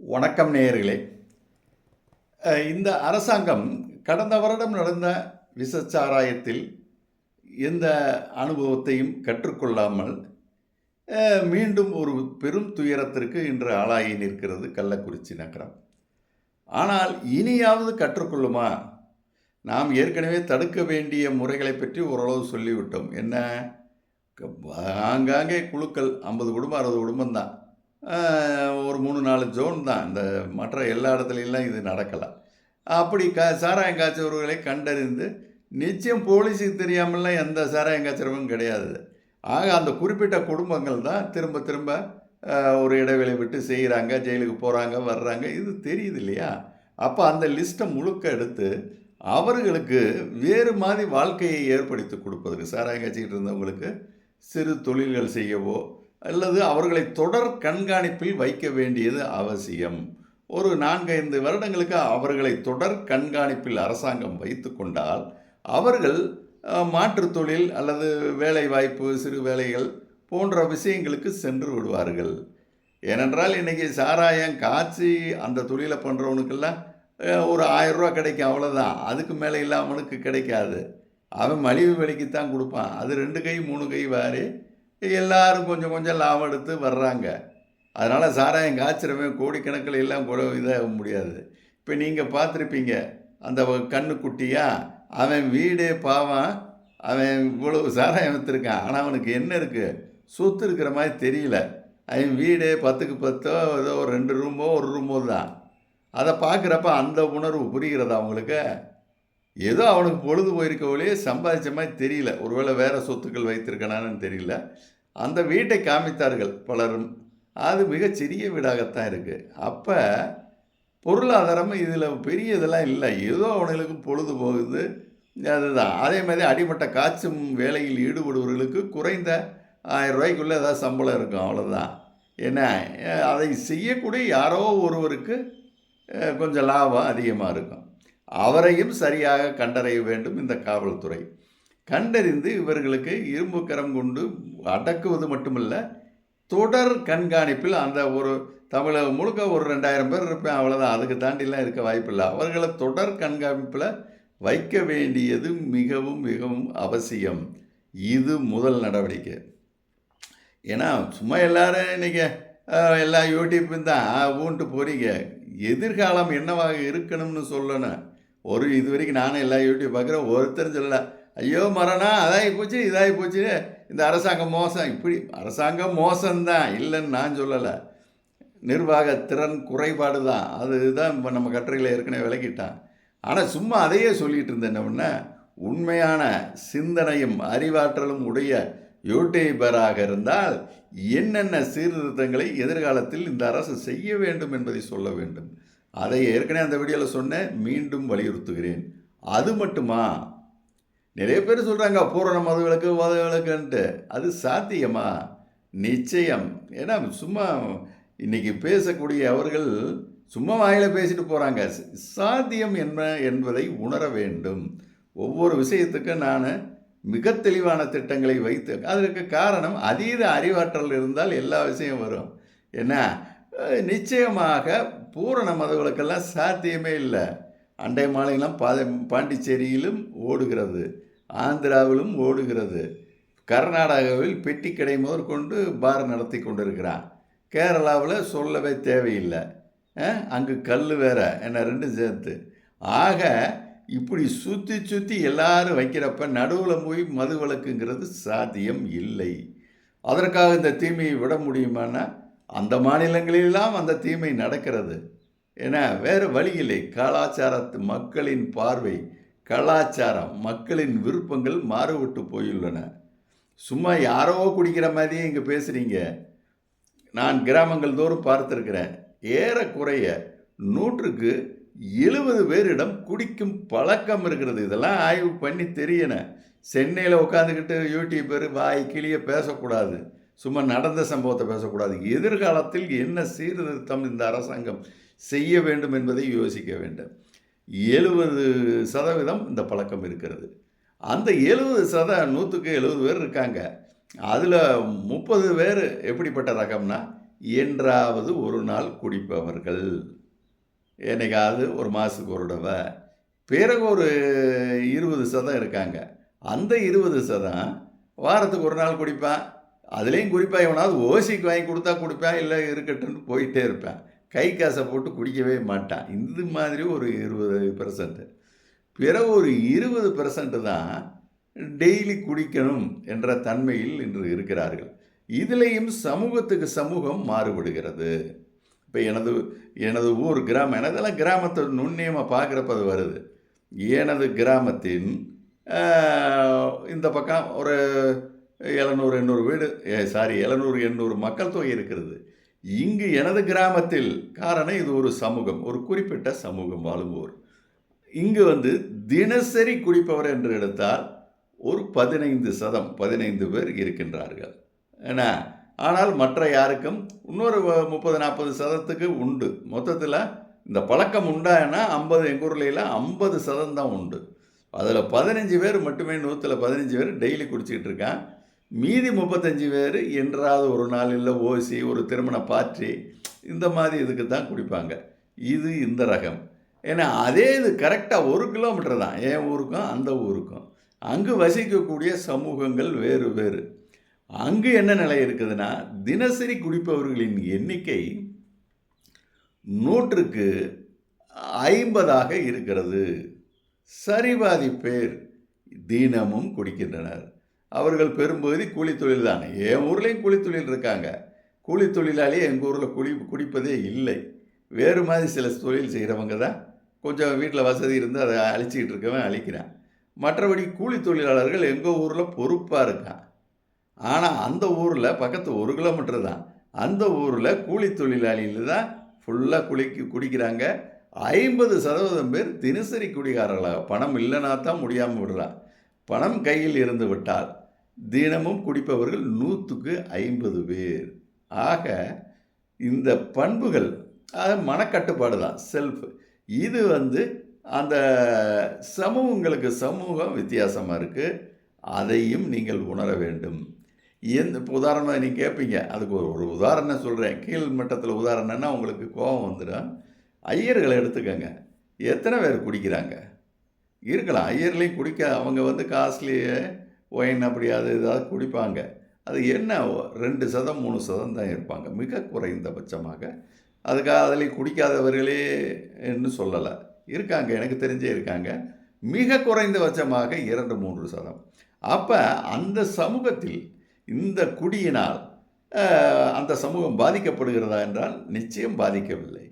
வணக்கம் நேயர்களே. இந்த அரசாங்கம் கடந்த வருடம் நடந்த விசச்சாராயத்தில் எந்த அனுபவத்தையும் கற்றுக்கொள்ளாமல் மீண்டும் ஒரு பெரும் துயரத்திற்கு இன்று ஆளாகி நிற்கிறது கள்ளக்குறிச்சி நகரம். ஆனால் இனியாவது கற்றுக்கொள்ளுமா? நாம் ஏற்கனவே தடுக்க வேண்டிய முறைகளை பற்றி ஓரளவு சொல்லிவிட்டோம். என்ன? க- ஆங்காங்கே குழுக்கள் ஐம்பது குடும்பம் அறுபது குடும்பம் தான் ஒரு மூணு நாலு ஜோன் தான். இந்த மற்ற எல்லா இடத்துலலாம் இது நடக்கலாம் அப்படி க சாராயம் காய்ச்சவர்களை கண்டறிந்து நிச்சயம் போலீஸுக்கு தெரியாமலாம் எந்த சாராயம் காய்ச்சறவங்க கிடையாது. ஆக அந்த குறிப்பிட்ட குடும்பங்கள் தான் திரும்ப திரும்ப ஒரு இடைவெளி விட்டு செய்கிறாங்க ஜெயிலுக்கு போகிறாங்க வர்றாங்க. இது தெரியுது இல்லையா? அப்போ அந்த லிஸ்ட்டை முழுக்க எடுத்து அவர்களுக்கு வேறு மாதிரி வாழ்க்கையை ஏற்படுத்தி கொடுப்பதற்கு சாராயம் காய்ச்சிக்கிட்டு இருந்தவங்களுக்கு சிறு தொழில்கள் செய்யவோ அல்லது அவர்களை தொடர் கண்காணிப்பில் வைக்க வேண்டியது அவசியம். ஒரு நான்கைந்து வருடங்களுக்கு அவர்களை தொடர் கண்காணிப்பில் அரசாங்கம் வைத்து கொண்டால் அவர்கள் மாற்றுத் தொழில் அல்லது வேலை வாய்ப்பு சிறு வேலைகள் போன்ற விஷயங்களுக்கு சென்று விடுவார்கள். ஏனென்றால் இன்றைக்கி சாராயம் காய்ச்சி அந்த தொழிலை பண்ணுறவனுக்கெல்லாம் ஒரு ஆயிரம் கிடைக்கும் அவ்வளோதான் அதுக்கு மேலே இல்லாமனுக்கு கிடைக்காது. அவன் மலிவு விலைக்கு தான் கொடுப்பான். அது ரெண்டு கை மூணு கை வாரி எல்லாரும் கொஞ்சம் கொஞ்சம் லாபம் எடுத்து வர்றாங்க. அதனால் சாராயம் காய்ச்சிறவன் கோடிக்கணக்கில் எல்லாம் கூட இதாக முடியாது. இப்போ நீங்கள் பார்த்துருப்பீங்க அந்த கண்ணுக்குட்டியாக அவன் வீடே பாவம் அவன் இவ்வளவு சாராயம் விற்றுருக்கான் ஆனால் அவனுக்கு என்ன இருக்குது சூத்து இருக்கிற மாதிரி தெரியல. அவன் வீடே பத்துக்கு பத்தோ ஏதோ ஒரு ரெண்டு ரூமோ ஒரு ரூமோ தான். அதை பார்க்குறப்ப அந்த உணர்வு புரிகிறதா அவங்களுக்கு ஏதோ அவனுக்கு பொழுது போயிருக்க ஒழிய சம்பாதிச்ச மாதிரி தெரியல. ஒருவேளை வேறு சொத்துக்கள் வைத்திருக்கனான்னு தெரியல. அந்த வீட்டை காமித்தார்கள் பலரும். அது மிகச்சிறிய வீடாகத்தான் இருக்குது அப்போ பொருளாதாரம் இதில் பெரிய இதெல்லாம் இல்லை. ஏதோ அவனுங்களுக்கு பொழுது போகுது. அதுதான். அதே மாதிரி அடிமட்ட காய்ச்சும் வேலையில் ஈடுபடுபவர்களுக்கு குறைந்த ஆயிரம் ரூபாய்க்குள்ளே ஏதாவது சம்பளம் இருக்கும். அவ்வளோதான் என்ன அதை செய்யக்கூடிய யாரோ ஒருவருக்கு கொஞ்சம் லாபம் அதிகமாக இருக்கும். அவரையும் சரியாக கண்டறிய வேண்டும் இந்த காவல்துறை. கண்டறிந்து இவர்களுக்கு இரும்பு கரம் கொண்டு அடக்குவது மட்டுமல்ல தொடர் கண்காணிப்பில் அந்த ஒரு தமிழகம் முழுக்க ஒரு ரெண்டாயிரம் பேர் இருப்பேன் அவ்வளோதான் அதுக்கு தாண்டிலாம் இருக்க வாய்ப்பில்லை. அவர்களை தொடர் கண்காணிப்பில் வைக்க வேண்டியது மிகவும் மிகவும் அவசியம். இது முதல் நடவடிக்கை. ஏன்னா சும்மா எல்லாரும் இன்றைக்கி எல்லா யூடியூப்பும் தான் ஊன்ட்டு போகிறீங்க எதிர்காலம் என்னவாக இருக்கணும்னு சொல்லணும். ஒரு இது வரைக்கும் நானும் எல்லா யூடியூப் பார்க்குறேன் ஒருத்தரும் சொல்லலை. ஐயோ மரணா அதாகி போச்சு இதாகி போச்சு. இந்த அரசாங்கம் மோசம். இப்படி அரசாங்கம் மோசம்தான் இல்லைன்னு நான் சொல்லலை. நிர்வாக திறன் குறைபாடு தான். அதுதான் இப்போ நம்ம கட்டுரையில் ஏற்கனவே விளக்கிட்டான். ஆனால் சும்மா அதையே சொல்லிகிட்டு இருந்தேன் என்ன பண்ண? உண்மையான சிந்தனையும் அறிவாற்றலும் உடைய யூடியூபராக இருந்தால் என்னென்ன சீர்திருத்தங்களை எதிர்காலத்தில் இந்த அரசு செய்ய வேண்டும் என்பதை சொல்ல வேண்டும். அதை ஏற்கனவே அந்த வீடியோவில் சொன்னேன் மீண்டும் வலியுறுத்துகிறேன். அது மட்டுமா? நிறைய பேர் சொல்கிறாங்க பூரண மதுவிலக்கு மதுவிலக்குன்ட்டு அது சாத்தியமா? நிச்சயம். ஏன்னா சும்மா இன்னைக்கு பேசக்கூடிய அவர்கள் சும்மா வாயில் பேசிட்டு போகிறாங்க சாத்தியம் என்ன என்பதை உணர வேண்டும். ஒவ்வொரு விஷயத்துக்கும் நான் மிக தெளிவான திட்டங்களை வைத்து அதற்கு காரணம் அதீத அறிவாற்றல் இருந்தால் எல்லா விஷயம் வரும். என்ன? நிச்சயமாக பூரண மதவிலக்கெல்லாம் சாத்தியமே இல்லை. அண்டை மாநிலம் பா பாண்டிச்சேரியிலும் ஓடுகிறது. ஆந்திராவிலும் ஓடுகிறது. கர்நாடகாவில் பெட்டி கடை முதற்கொண்டு பார் நடத்தி கொண்டிருக்கிறான் கேரளாவில் சொல்லவே தேவையில்லை. அங்கு கல் வேற என்ன ரெண்டும் சேர்த்து. ஆக இப்படி சுற்றி சுற்றி எல்லாரும் வைக்கிறப்ப நடுவில் போய் மது விளக்குங்கிறது சாத்தியம் இல்லை. அதற்காக இந்த தீமையை விட முடியுமானா அந்த மாநிலங்களிலெல்லாம் அந்த தீமை நடக்கிறது. ஏன்னா வேறு வழியில்லை. கலாச்சாரத்து மக்களின் பார்வை கலாச்சாரம் மக்களின் விருப்பங்கள் மாறுபட்டு போயுள்ளன. சும்மா யாரோ குடிக்கிற மாதிரியே இங்கே பேசுகிறீங்க நான் கிராமங்கள் தோறும் பார்த்துருக்கிறேன். ஏறக்குறைய நூற்றுக்கு எழுபது பேரிடம் குடிக்கும் பழக்கம் இருக்கிறது. இதெல்லாம் ஆய்வு பண்ணி தெரியணும். சென்னையில் உட்காந்துக்கிட்டு யூடியூபர் வாய் கிளிய பேசக்கூடாது. சும்மா நடந்த சம்பவத்தை பேசக்கூடாது. எதிர்காலத்தில் என்ன சீர்திருத்தம் இந்த அரசாங்கம் செய்ய வேண்டும் என்பதை யோசிக்க வேண்டும். எழுபது சதவீதம் இந்த பழக்கம் இருக்கிறது. அந்த எழுபது சத நூற்றுக்கு எழுபது பேர் இருக்காங்க. அதில் முப்பது பேர் எப்படிப்பட்ட ரகம்னா என்றாவது ஒரு நாள் குடிப்பவர்கள். என்னைக்காவது ஒரு மாதத்துக்கு ஒரு தடவை. பிறகு ஒரு இருபது சதம் இருக்காங்க. அந்த இருபது சதம் வாரத்துக்கு ஒரு நாள் குடிப்பேன். அதுலேயும் குறிப்பாக எவனாவது ஓசிக்கு வாங்கி கொடுத்தா கொடுப்பேன் இல்லை இருக்கட்டும்னு போயிட்டே இருப்பேன். கை காசை போட்டு குடிக்கவே மாட்டான். இந்த மாதிரி ஒரு இருபது பெர்சன்ட்டு பிறகு ஒரு இருபது பெர்சன்ட்டு தான் டெய்லி குடிக்கணும் என்ற தன்மையில் இன்று இருக்கிறார்கள். இதிலேயும் சமூகத்துக்கு சமூகம் மாறுபடுகிறது. இப்போ எனது எனது ஊர் கிராமம் எனதெல்லாம் கிராமத்தை நுண்ணியமாக பார்க்குறப்ப அது வருது. எனது கிராமத்தின் இந்த பக்கம் ஒரு எழுநூறு எண்ணூறு வீடு சாரி எழுநூறு எண்ணூறு மக்கள் தொகை இருக்கிறது. இங்கு எனது கிராமத்தில் காரணம் இது ஒரு சமூகம் ஒரு குறிப்பிட்ட சமூகம் வாழும் ஊர் இங்கு வந்து தினசரி குடிப்பவர் என்று எடுத்தால் ஒரு பதினைந்து சதம் பதினைந்து பேர் இருக்கின்றார்கள். என்ன ஆனால் மற்ற யாருக்கும் இன்னொரு முப்பது நாற்பது சதத்துக்கு உண்டு. மொத்தத்தில் இந்த பழக்கம் உண்டானா ஐம்பது எங்கள் ஊர்ல ஐம்பது சதம் தான் உண்டு. அதில் பதினஞ்சு பேர் மட்டுமே நூற்றில் பதினஞ்சு பேர் டெய்லி குடிச்சிக்கிட்டு இருக்கான். மீதி முப்பத்தஞ்சு பேர் என்றாவது ஒரு நாள் இல்லை ஓசி ஒரு திருமண பார்ட்டி இந்த மாதிரி இதுக்கு தான் குடிப்பாங்க. இது இந்த ரகம். ஏன்னா அதே இது கரெக்டாக ஒரு கிலோமீட்டர் தான். என் ஊருக்கும் அந்த ஊருக்கும். அங்கு வசிக்கக்கூடிய சமூகங்கள் வேறு வேறு. அங்கு என்ன நிலை இருக்குதுன்னா தினசரி குடிப்பவர்களின் எண்ணிக்கை நூற்றுக்கு ஐம்பதாக இருக்கிறது. சரிபாதி பேர் தினமும் குடிக்கின்றனர். அவர்கள் பெரும்பகுதி கூலி தொழில் தான். என் ஊர்லேயும் கூலி தொழில் இருக்காங்க. கூலி தொழிலாளி எங்கள் ஊரில் குடி குடிப்பதே இல்லை. வேறு மாதிரி சில தொழில் செய்கிறவங்க தான். கொஞ்சம் வீட்டில் வசதி இருந்து அதை அழிச்சிக்கிட்டு இருக்கவன் அழிக்கிறான். மற்றபடி கூலி தொழிலாளர்கள் எங்கள் ஊரில் பொறுப்பாக இருக்கான். ஆனால் அந்த ஊரில் பக்கத்து ஒரு கிலோமீட்டர் தான். அந்த ஊரில் கூலி தொழிலாளியில் தான் ஃபுல்லாக குளிக்கு குடிக்கிறாங்க. ஐம்பது சதவீதம் பேர் தினசரி குடிகாரர்களாக. பணம் இல்லைனா தான் முடியாமல் விடுறான். பணம் கையில் இருந்து விட்டால் தினமும் குடிப்பவர்கள் நூற்றுக்கு ஐம்பது பேர். ஆக இந்த பண்புகள் அது மனக்கட்டுப்பாடு தான் செல்ஃப் இது வந்து அந்த சமூகங்களுக்கு சமூகம் வித்தியாசமாக இருக்குது அதையும் நீங்கள் உணர வேண்டும். எந்த உதாரணம் உதாரணமாக நீங்கள் கேட்பீங்க அதுக்கு ஒரு ஒரு உதாரணம் சொல்கிறேன் கீழ் மட்டத்தில் உதாரணம்னா உங்களுக்கு கோபம் வந்துடும். ஐயர்களை எடுத்துக்கோங்க. எத்தனை பேர் குடிக்கிறாங்க? இருக்கலாம் ஐயர்லேயும் குடிக்க அவங்க வந்து காஸ்ட்லி ஒயின் அப்படி அது ஏதாவது குடிப்பாங்க. அது என்ன? ரெண்டு சதம் மூணு சதம் தான் இருப்பாங்க. மிக குறைந்தபட்சமாக அதுக்காக அதில் குடிக்காதவர்களே என்று சொல்லலை. இருக்காங்க எனக்கு தெரிஞ்சே இருக்காங்க. மிக குறைந்தபட்சமாக இரண்டு மூன்று சதம். அப்போ அந்த சமூகத்தில் இந்த குடியினால் அந்த சமூகம் பாதிக்கப்படுகிறதா என்றால் நிச்சயம் பாதிக்கவில்லை.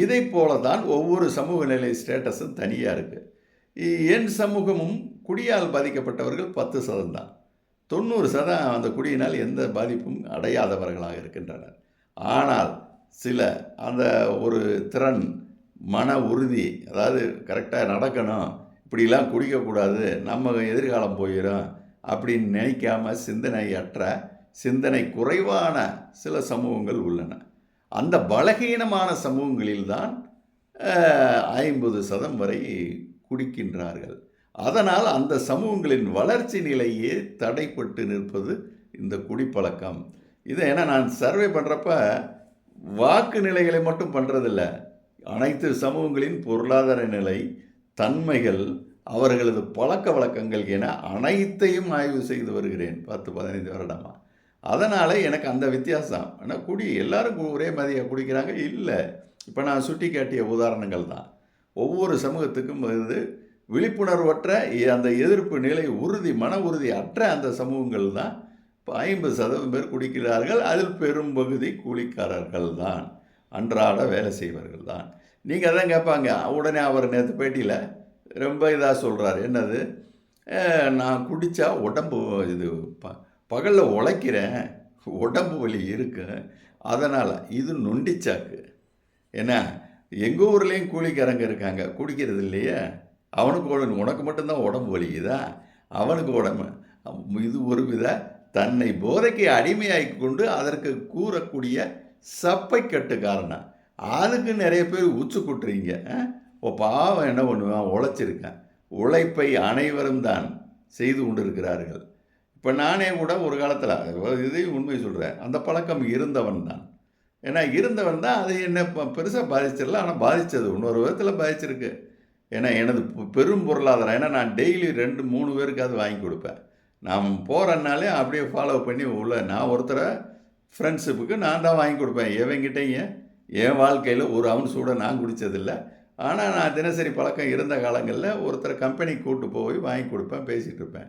இதை போல தான் ஒவ்வொரு சமூக நிலை ஸ்டேட்டஸும் தனியாக இருக்குது என் சமூகமும் குடியால் பாதிக்கப்பட்டவர்கள் பத்து சதம் தான் தொண்ணூறு சதம் அந்த குடியினால் எந்த பாதிப்பும் அடையாதவர்களாக இருக்கின்றனர். ஆனால் சில அந்த ஒரு திறன் மன உறுதி அதாவது கரெக்டாக நடக்கணும் இப்படிலாம் குடிக்கக்கூடாது நம்ம எதிர்காலம் போயிடும் அப்படின்னு நினைக்காம சிந்தனையற்ற சிந்தனை குறைவான சில சமூகங்கள் உள்ளன. அந்த பலகீனமான சமூகங்களில்தான் ஐம்பது சதம் வரை குடிக்கின்றார்கள். அதனால் அந்த சமூகங்களின் வளர்ச்சி நிலையே தடைப்பட்டு நிற்பது இந்த குடிப்பழக்கம். இதை ஏன்னா நான் சர்வே பண்ணுறப்ப வாக்கு நிலைகளை மட்டும் பண்ணுறதில்ல அனைத்து சமூகங்களின் பொருளாதார நிலை தன்மைகள் அவர்களது பழக்க வழக்கங்கள் என அனைத்தையும் ஆய்வு செய்து வருகிறேன் பத்து பதினைந்து வருடமா. அதனால் எனக்கு அந்த வித்தியாசம். ஆனால் குடி எல்லாரும் ஒரே மாதிரியாக குடிக்கிறாங்க? இல்லை. இப்போ நான் சுட்டி காட்டிய உதாரணங்கள் தான். ஒவ்வொரு சமூகத்துக்கும் இது விழிப்புணர்வற்ற அந்த எதிர்ப்பு நிலை உறுதி மன உறுதி அற்ற அந்த சமூகங்கள் தான் இப்போ ஐம்பது சதவீதம் பேர் குடிக்கிறார்கள். அதில் பெரும்பகுதி கூலிக்காரர்கள் தான். அன்றாட வேலை செய்வர்கள் தான். நீங்கள் அதான் கேட்பாங்க. உடனே அவர் நேற்று பேட்டியில் ரொம்ப இதாக சொல்கிறார் என்னது? நான் குடித்தா உடம்பு இது ப பகலில் உழைக்கிறேன். உடம்பு வலி இருக்கு. அதனால் இது நொண்டிச்சாக்கு. ஏன்னா எங்கள் ஊர்லேயும் கூலிக்காரங்க இருக்காங்க. குடிக்கிறது இல்லையே? அவனுக்கு உடம்பு உனக்கு மட்டும்தான் உடம்பு வலிக்குதா? அவனுக்கு உடம்பு. இது ஒரு வித தன்னை போதைக்கு அடிமையாக்கி கொண்டு அதற்கு கூறக்கூடிய சப்பை கட்டுக்காரனா காரணம். அதுக்கு நிறைய பேர் உச்சு குட்டுறீங்க அஹ்? ஓ பாவம் என்ன பண்ணுவான்? உழைச்சிருக்கேன். உழைப்பை அனைவரும் தான் செய்து கொண்டிருக்கிறார்கள். இப்போ நானே கூட ஒரு காலத்தில் இதையும் உண்மை சொல்கிறேன் அந்த பழக்கம் இருந்தவன் தான். ஏன்னா இருந்தவன் தான் அதை என்ன பெருசாக பாதிச்சிடல. ஆனால் பாதித்தது இன்னொரு விதத்தில் பாதிச்சிருக்கு. ஏன்னா எனது பெரும் பொருளாதாரம். ஏன்னா நான் டெய்லி ரெண்டு மூணு பேருக்காவது வாங்கி கொடுப்பேன். நான் போகிறனாலே அப்படியே ஃபாலோ பண்ணி உள்ள நான் ஒருத்தரை ஃப்ரெண்ட்ஷிப்புக்கு நான் தான் வாங்கி கொடுப்பேன். எவங்கிட்டையும் என் வாழ்க்கையில் ஒரு அவுன்ஸ் கூட நான் குடித்ததில்லை ஆனால் நான் தினசரி பழக்கம் இருந்த காலங்களில் ஒருத்தரை கம்பெனிக்கு கூப்பிட்டு போய் வாங்கி கொடுப்பேன் பேசிகிட்டு இருப்பேன்.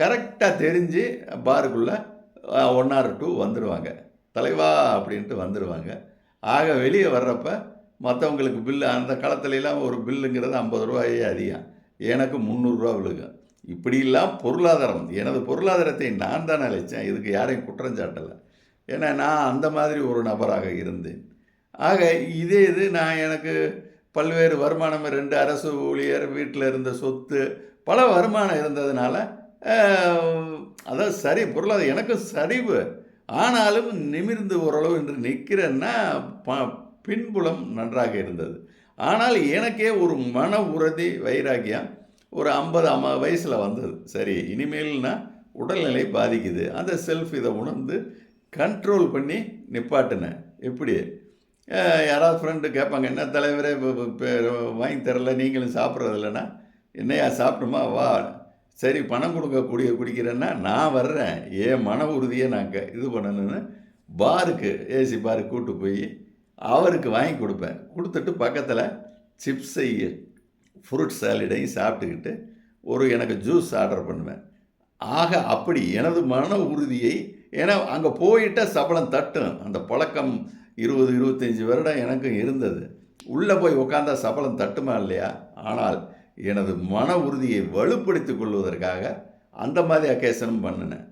கரெக்டாக தெரிஞ்சு பாருக்குள்ளே ஒன் ஆர் டூ வந்துடுவாங்க தலைவா அப்படின்ட்டு வந்துடுவாங்க ஆக வெளியே வர்றப்ப மற்றவங்களுக்கு பில்லு அந்த காலத்துலலாம் ஒரு பில்லுங்கிறது ஐம்பது ரூபாயே அதிகம். எனக்கு முந்நூறுரூவா விழுகும். இப்படிலாம் பொருளாதாரம். எனது பொருளாதாரத்தை நான் தான் அழைச்சேன் இதுக்கு யாரையும் குற்றம் சாட்டலை. ஏன்னா நான் அந்த மாதிரி ஒரு நபராக இருந்தேன். ஆக இதே இது நான் எனக்கு பல்வேறு வருமானம் ரெண்டு அரசு ஊழியர் வீட்டில் இருந்த சொத்து பல வருமானம் இருந்ததுனால அஹ், அதாவது சரி பொருளாதாரம் எனக்கும் சரிவு. ஆனாலும் நிமிர்ந்து ஓரளவு என்று நிற்கிறேன்னா ப பின்புலம் நன்றாக இருந்தது. ஆனால் எனக்கே ஒரு மன உறுதி வைராக்கியம் ஒரு ஐம்பது அம்மா வயசில் வந்தது. சரி இனிமேல்னா உடல்நிலை பாதிக்குது. அந்த செல்ஃப் இதை உணர்ந்து கண்ட்ரோல் பண்ணி நிப்பாட்டினேன். எப்படி? யாராவது ஃப்ரெண்டு கேட்பாங்க என்ன தலைவரே வாங்கி தரல நீங்களும் சாப்பிட்றது இல்லைன்னா? என்னையா சாப்பிடுமா? வா. சரி பணம் கொடுக்க கூடிய குடிக்கிறேன்னா நான் வர்றேன். ஏன் மன உறுதியை நான் க- இது பண்ணணும்னு? பாருக்கு ஏசி பாருக்கு கூட்டு போய் அவருக்கு வாங்கி கொடுப்பேன். கொடுத்துட்டு பக்கத்தில் சிப்ஸையும் ஃப்ரூட் சாலடையும் சாப்பிட்டுக்கிட்டு ஒரு எனக்கு ஜூஸ் ஆர்டர் பண்ணுவேன். ஆக அப்படி எனது மன உறுதியை ஏன்னா அங்கே போயிட்டால் சபலம் தட்டும் அந்த பழக்கம் இருபது இருபத்தஞ்சி வருடம் எனக்கும் இருந்தது. உள்ளே போய் உட்காந்தா சபலம் தட்டுமா இல்லையா? ஆனால் எனது மன உறுதியை வலுப்படுத்தி கொள்வதற்காக அந்த மாதிரி அக்கேஷனும் பண்ணினேன்.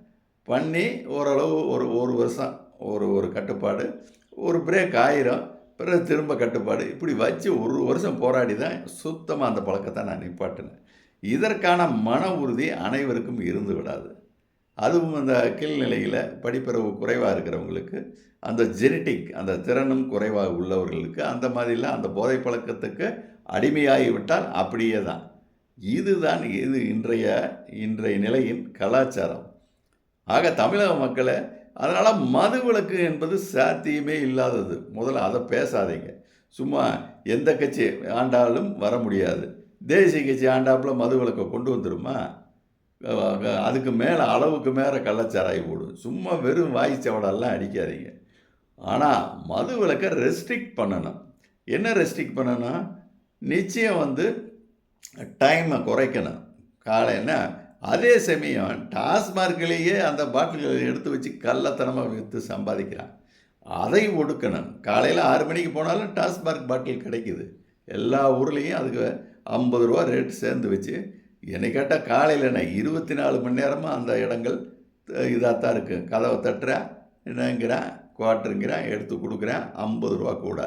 பண்ணி ஓரளவு ஒரு ஒரு வருஷம் ஒரு ஒரு கட்டுப்பாடு ஒரு பிரேக் ஆயிரும். பிறகு திரும்ப கட்டுப்பாடு. இப்படி வச்சு ஒரு வருஷம் போராடி தான் சுத்தமாக அந்த பழக்கத்தை நான் நிப்பாட்டினேன். இதற்கான மன உறுதி அனைவருக்கும் இருந்து விடாது. அதுவும் அந்த கீழ்நிலையில் படிப்பறிவு குறைவாக இருக்கிறவங்களுக்கு அந்த ஜெனட்டிக் அந்த திறனும் குறைவாக உள்ளவர்களுக்கு அந்த மாதிரிலாம் அந்த போதை பழக்கத்துக்கு அடிமையாகிவிட்டால் அப்படியே தான். இதுதான் இது இன்றைய இன்றைய நிலையின் கலாச்சாரம். ஆக தமிழக மக்களை அதனால் மது விலக்கு என்பது சாத்தியமே இல்லாதது. முதல்ல அதை பேசாதீங்க. சும்மா எந்த கட்சி ஆண்டாலும் வர முடியாது. தேசிய கட்சி ஆண்டாப்புல மது விளக்கை கொண்டு வந்துருமா? அதுக்கு மேலே அளவுக்கு மேலே கள்ளச்சாராய் போடும். சும்மா வெறும் வாய்ச்சவடெல்லாம் அடிக்காதீங்க. ஆனால் மது விலக்கை ரெஸ்ட்ரிக்ட் பண்ணணும். என்ன ரெஸ்ட்ரிக்ட் பண்ணணும்? நிச்சயம் வந்து டைமை குறைக்கணும். காலைன்னா அதே சமயம் டாஸ்மார்க்லேயே அந்த பாட்டில்களை எடுத்து வச்சு கள்ளத்தனமாக விற்று சம்பாதிக்கிறான். அதை ஒடுக்கணும். காலையில் ஆறு மணிக்கு போனாலும் டாஸ்மார்க் பாட்டில் கிடைக்குது. எல்லா ஊர்லேயும் அதுக்கு ஐம்பது ரூபா ரேட் சேர்ந்து வச்சு என்னை கேட்டால் காலையில் நான் இருபத்தி நாலு மணி நேரமாக அந்த இடங்கள் இதாக தான் இருக்குது கதவை தட்டுறேன் என்னங்கிறேன் குவாட்டருங்கிறேன் எடுத்து கொடுக்குறேன் ஐம்பது ரூபா கூட.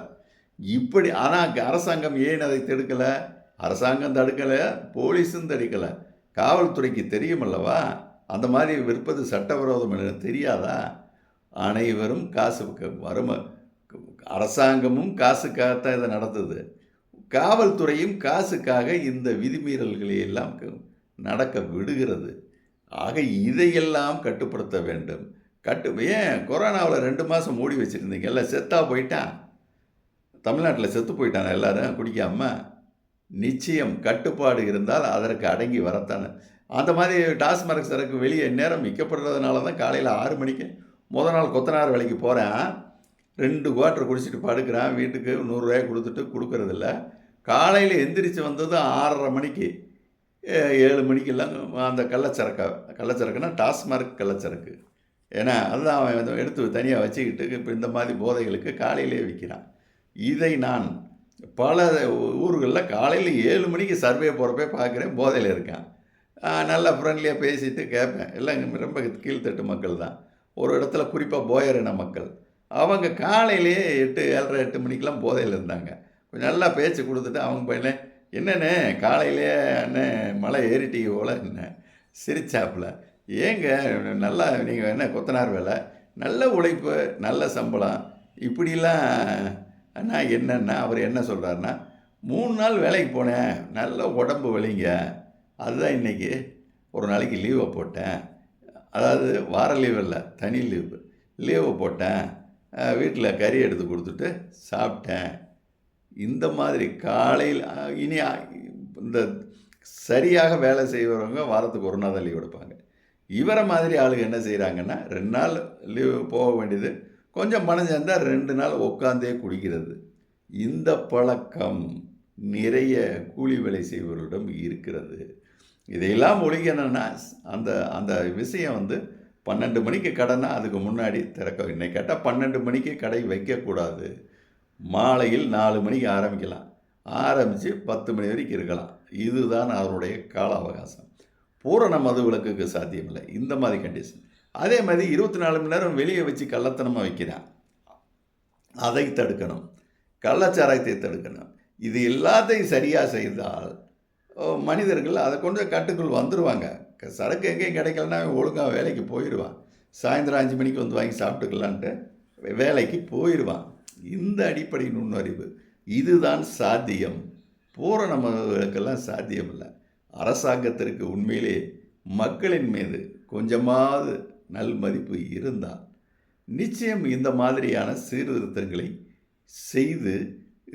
இப்படி ஆனால் அரசாங்கம் ஏன் அதை தடுக்கலை? அரசாங்கம் தடுக்கலை போலீஸும் தடுக்கலை. காவல்துறைக்கு தெரியுமல்லவா? அந்த மாதிரி விற்பது சட்டவிரோதம் என்று தெரியாதா? அனைவரும் காசு வறுமை அரசாங்கமும் காசுக்காகத்தான் இதை நடத்துது. காவல்துறையும் காசுக்காக இந்த விதிமீறல்களை எல்லாம் க- நடக்க விடுகிறது. ஆக இதையெல்லாம் கட்டுப்படுத்த வேண்டும். கட்டு ஏன் கொரோனாவில் ரெண்டு மாதம் மூடி வச்சுருந்தீங்க எல்லாம் செத்தாக போயிட்டான். தமிழ்நாட்டில் செத்து போயிட்டான் எல்லாரும் குடிக்காமல் நிச்சயம் கட்டுப்பாடு இருந்தால் அதற்கு அடங்கி வரத்தானே. அந்த மாதிரி டாஸ்மார்க் சரக்கு வெளியே நேரம் விற்கப்படுறதுனால தான் காலையில் ஆறு மணிக்கு முத நாள் கொத்தனார் வேலைக்கு போகிறேன் ரெண்டு குவாட்டர் குடிச்சிட்டு படுக்கிறேன். வீட்டுக்கு நூறுரூவாய் கொடுத்துட்டு கொடுக்கறதில்ல. காலையில் எந்திரிச்சு வந்ததும் ஆறரை மணிக்கு. ஏழு மணிக்கெல்லாம் அந்த கள்ளச்சரக்கை கள்ளச்சரக்குன்னா டாஸ்மார்க் கள்ளச்சரக்கு. ஏன்னா அதுதான் அவன் வந்து எடுத்து தனியாக வச்சுக்கிட்டு இப்போ இந்த மாதிரி போதைகளுக்கு காலையிலே விற்கிறான். இதை நான் பல ஊர்களில் காலையில் ஏழு மணிக்கு சர்வே போகிறப்ப பார்க்குறேன் போதையில் இருக்கான். நல்லா ஃப்ரெண்ட்லியாக பேசிட்டு கேட்பேன். எல்லாம் ரொம்ப கீழ்த்தட்டு மக்கள் தான். ஒரு இடத்துல குறிப்பாக போயர் மக்கள். அவங்க காலையிலேயே எட்டு ஏழரை எட்டு மணிக்கெலாம் போதையில் இருந்தாங்க. கொஞ்சம் நல்லா பேச்சு கொடுத்துட்டு அவங்க பையனே என்னண்ணே காலையிலே அண்ணே மலை ஏறிட்டீங்க போல. என்ன? சிரிச்சாப்புல. ஏங்க நல்லா நீங்கள் என்ன கொத்தனார் வேலை? நல்ல உழைப்பு நல்ல சம்பளம். இப்படிலாம் அண்ணா என்னன்னா அவர் என்ன சொல்கிறாருன்னா மூணு நாள் வேலைக்கு போனேன். நல்ல உடம்பு வலிங்க. அதுதான் இன்றைக்கி ஒரு நாளைக்கு லீவை போட்டேன். அதாவது வார லீவ் இல்லை தனி லீவு லீவை போட்டேன். வீட்டில் கறி எடுத்து கொடுத்துட்டு சாப்பிட்டேன். இந்த மாதிரி காலையில் இனி இந்த சரியாக வேலை செய்கிறவங்க வாரத்துக்கு ஒரு நாள் தான் லீவ் எடுப்பாங்க. இவரை மாதிரி ஆளுங்க என்ன செய்கிறாங்கன்னா ரெண்டு நாள் லீவ் போக வேண்டியது கொஞ்சம் பணம் சேர்ந்தால் ரெண்டு நாள் உட்காந்தே குடிக்கிறது. இந்த பழக்கம் நிறைய கூலி வேலை செய்பவர்களிடம் இருக்கிறது. இதையெல்லாம் ஒழிக்கணும்னா அந்த அந்த விஷயம் வந்து பன்னெண்டு மணிக்கு கடைனா அதுக்கு முன்னாடி திறக்க இன்னைக்கு கேட்டால் பன்னெண்டு மணிக்கு கடை வைக்கக்கூடாது. மாலையில் நாலு மணிக்கு ஆரம்பிக்கலாம். ஆரம்பித்து பத்து மணி வரைக்கும் இருக்கலாம். இதுதான் அவருடைய கால அவகாசம். பூரண மது விளக்குக்கு சாத்தியமில்லை. இந்த மாதிரி கண்டிஷன் அதே மாதிரி இருபத்தி நாலு மணி நேரம் வெளியே வச்சு கள்ளத்தனமாக வைக்கிறான். அதை தடுக்கணும். கள்ளச்சாராயத்தை தடுக்கணும். இது எல்லாத்தையும் சரியாக செய்தால் மனிதர்கள் அதை கொண்டு கட்டுக்குள் வந்துடுவாங்க சரக்கு எங்கேயும் கிடைக்கலன்னா ஒழுங்காக வேலைக்கு போயிடுவான். சாயந்தரம் அஞ்சு மணிக்கு வந்து வாங்கி சாப்பிட்டுக்கலான்ட்டு வேலைக்கு போயிடுவான். இந்த அடிப்படை நுண்ணறிவு. இதுதான் சாத்தியம். பூரண மதங்களுக்கெல்லாம் சாத்தியம் இல்லை அரசாங்கத்திற்கு உண்மையிலே மக்களின் மீது கொஞ்சமாவது நல் மதிப்பு இருந்தால் நிச்சயம் இந்த மாதிரியான சீர்திருத்தங்களை செய்து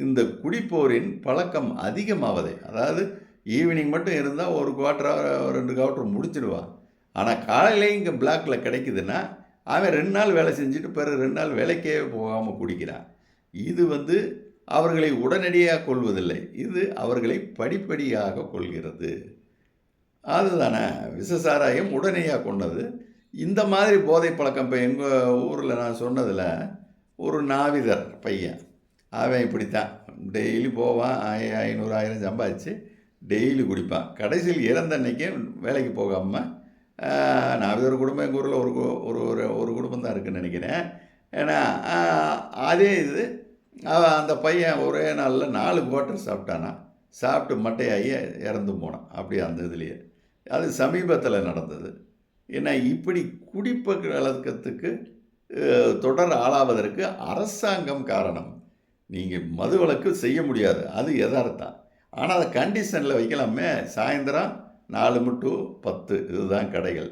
இந்த குடிப்போரின் பழக்கம் அதிகமாவதே அதாவது ஈவினிங் மட்டும் இருந்தால் ஒரு குவார்டர் ரெண்டு குவார்டர் முடிச்சிடுவான் ஆனால் காலையிலே இங்கே பிளாக்ல கிடைக்குதுன்னா அவன் ரெண்டு நாள் வேலை செஞ்சுட்டு பிறகு ரெண்டு நாள் வேலைக்கே போகாமல் குடிக்கிறான். இது வந்து அவர்களை உடனடியாக கொள்வதில்லை இது அவர்களை படிப்படியாக கொள்கிறது அதுதானே விசசாராயம் உடனடியாக கொண்டது. இந்த மாதிரி போதை பழக்கம் இப்போ எங்கள் ஊரில் நான் சொன்னதில் ஒரு நாவிதர் பையன். அவன் இப்படித்தான். டெய்லி போவான் ஆய ஐநூறு ஆயிரம் சம்பாதிச்சு டெய்லி குடிப்பான். கடைசியில் இறந்த அன்னைக்கு வேலைக்கு போகாமல் நாவிதர் குடும்பம் எங்கள் ஊரில் ஒரு கு- ஒரு ஒரு ஒரு குடும்பம் தான் இருக்குதுன்னு நினைக்கிறேன். ஏன்னா அதே இது அவன் அந்த பையன் ஒரே நாளில் நாலு குவார்ட்டர் சாப்பிட்டானா. சாப்பிட்டு மட்டையாகி இறந்து போனான். அப்படி அந்த இதுலேயே. அது சமீபத்தில் நடந்தது. ஏன்னா இப்படி குடிப்பழக்கத்துக்கு வழக்கத்துக்கு தொடர் ஆளாவதற்கு அரசாங்கம் காரணம். நீங்கள் மது வழக்கு செய்ய முடியாது. அது யதார்த்தம். ஆனால் அதை கண்டிஷனில் வைக்கலாமே. சாயந்தரம் நாலு மட்டும் பத்து இதுதான் கடைகள்.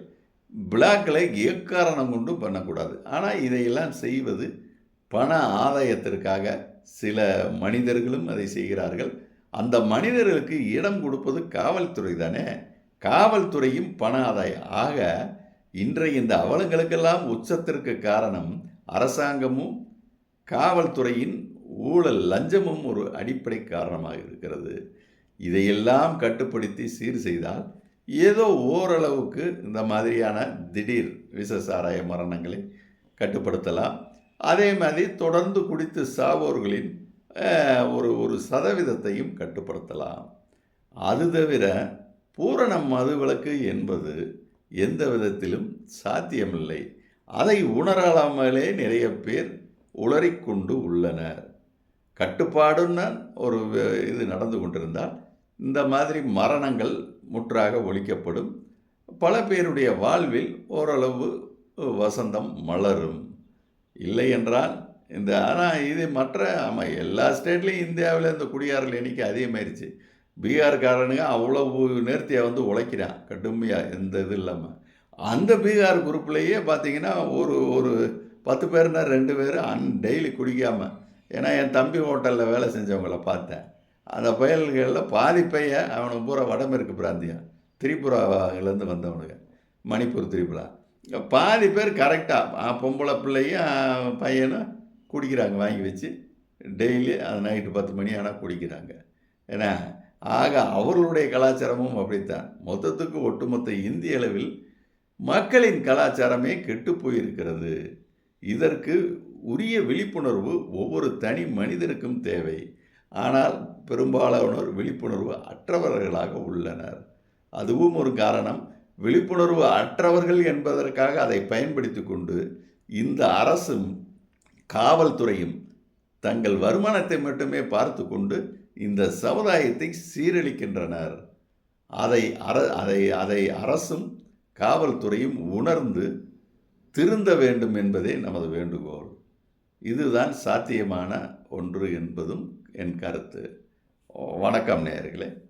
பிளாக்கில் எக்காரணம் கொண்டு பண்ணக்கூடாது. ஆனால் இதையெல்லாம் செய்வது பண ஆதாயத்திற்காக சில மனிதர்களும் அதை செய்கிறார்கள். அந்த மனிதர்களுக்கு இடம் கொடுப்பது காவல்துறை தானே. காவல்துறையும் பண ஆதாயம் ஆக இன்றைய இந்த அவலங்களுக்கெல்லாம் உச்சத்திற்கு காரணம் அரசாங்கமும் காவல்துறையின் ஊழல் லஞ்சமும் ஒரு அடிப்படை காரணமாக இருக்கிறது. இதையெல்லாம் கட்டுப்படுத்தி சீர் செய்தால் ஏதோ ஓரளவுக்கு இந்த மாதிரியான திடீர் விசசாராய மரணங்களை கட்டுப்படுத்தலாம். அதே மாதிரி தொடர்ந்து குடித்து சாவோர்களின் ஒரு ஒரு சதவீதத்தையும் கட்டுப்படுத்தலாம். அது தவிர பூரண மதுவிலக்கு என்பது எந்த விதத்திலும் சாத்தியமில்லை. அதை உணரலாமலே நிறைய பேர் உளறிக்கொண்டு உள்ளனர். கட்டுப்பாடுன்னு ஒரு இது நடந்து கொண்டிருந்தால் இந்த மாதிரி மரணங்கள் முற்றாக ஒழிக்கப்படும். பல பேருடைய வாழ்வில் ஓரளவு வசந்தம் மலரும். இல்லை என்றால் இந்த ஆனால் இது மற்ற ஆமாம் எல்லா ஸ்டேட்லேயும் இந்தியாவில் இந்த குடியாரல் எண்ணிக்கை அதிகமாயிருச்சு. பீகார்காரனுங்க அவ்வளவு நேர்த்தியாக வந்து உழைக்கிறான் கடுமையாக எந்த இது இல்லாமல் அந்த பீகார் குரூப்லேயே பார்த்தீங்கன்னா ஒரு ஒரு பத்து பேர்னா ரெண்டு பேர் அன் டெய்லி குடிக்காமல் ஏன்னா என் தம்பி ஹோட்டலில் வேலை செஞ்சவங்கள பார்த்தேன். அந்த பயல்களில் பாதி பையன் அவனுக்கு பூரா வடமேற்கு பிராந்தியம். திரிபுராவிலேருந்து வந்தவனுங்க. மணிப்பூர் திரிபுரா. பாதி பேர் கரெக்டாக பொம்பளை பிள்ளையும் பையனும் குடிக்கிறாங்க வாங்கி வச்சு. டெய்லி அது நைட்டு பத்து மணி ஆனால் குடிக்கிறாங்க. ஏன்னா ஆக அவர்களுடைய கலாச்சாரமும் அப்படித்தான். மொத்தத்துக்கு ஒட்டுமொத்த இந்திய அளவில் மக்களின் கலாச்சாரமே கெட்டு போயிருக்கிறது. இதற்கு உரிய விழிப்புணர்வு ஒவ்வொரு தனி மனிதனுக்கும் தேவை. ஆனால் பெரும்பாலானோர் விழிப்புணர்வு அற்றவர்களாக உள்ளனர். அதுவும் ஒரு காரணம். விழிப்புணர்வு அற்றவர்கள் என்பதற்காக அதை பயன்படுத்தி கொண்டு இந்த அரசும் காவல்துறையும் தங்கள் வருமானத்தை மட்டுமே பார்த்து கொண்டு இந்த சமுதாயத்தை சீரழிக்கின்றனர். அதை அர அதை அதை அரசும் காவல்துறையும் உணர்ந்து திருந்த வேண்டும் என்பதே நமது வேண்டுகோள். இதுதான் சாத்தியமான ஒன்று என்பதும் என் கருத்து. வணக்கம் நேயர்களே.